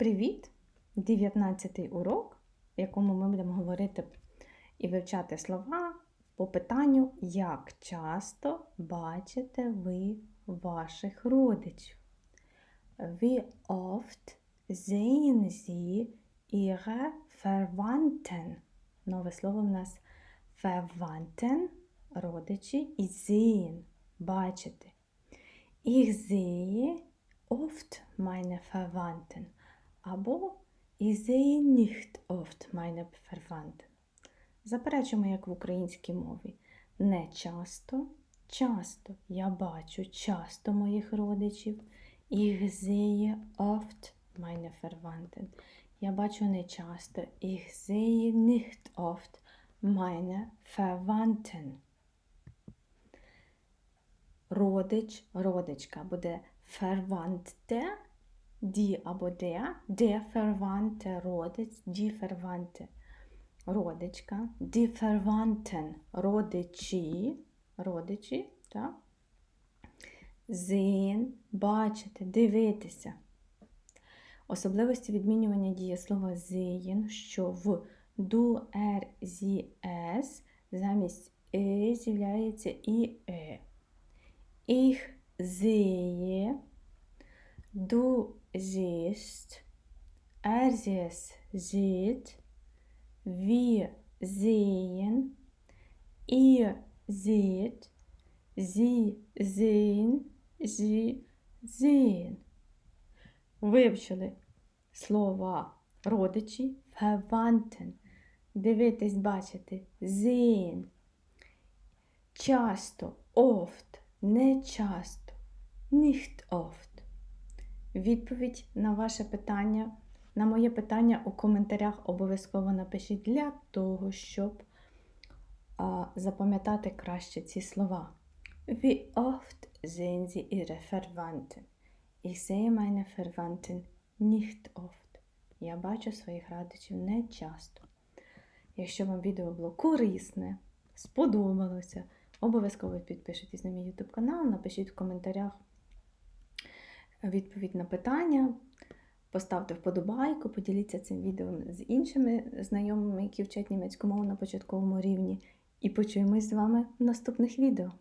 Привіт! 19-й урок, в якому ми будемо говорити і вивчати слова по питанню, як часто бачите ви ваших родичів. Wie oft sehen Sie Ihre Verwandten? Нове слово в нас Verwandten, родичі, і sehen – бачити. Ich sehe oft meine Verwandten, Заперечуємо, як в українській мові. Не часто, часто. Я бачу часто моїх родичів. Ich sehe oft meine Verwandten. Я бачу не часто. Ich sehe nicht oft meine Verwandten. Родич, родичка буде Verwandte, die або der, der Verwandte, родич, die Verwandte, родичка, die Verwandten, родичі, родичі, так? Sehen, бачити, дивитися. Особливості відмінювання дієслова sehen, що в er, sie, es замість е з'являється і е. Ich sehe, du siehst, er sieht, wir sehen, ihr seht, sie sehen, sie sehen. Вивчили слова родичі, verwandten, дивитись, бачити, sehen, часто, oft, не часто, nicht oft. Відповідь на ваше питання, на моє питання у коментарях обов'язково напишіть для того, щоб запам'ятати краще ці слова. Wie oft sehen Sie Ihre Verwandten? Ich sehe meine Verwandten nicht oft. Я бачу своїх родичів не часто. Якщо вам відео було корисне, сподобалося, обов'язково підпишитесь на мій YouTube канал, напишіть в коментарях відповідь на питання, поставте вподобайку, поділіться цим відео з іншими знайомими, які вчать німецьку мову на початковому рівні. І почуємось з вами в наступних відео.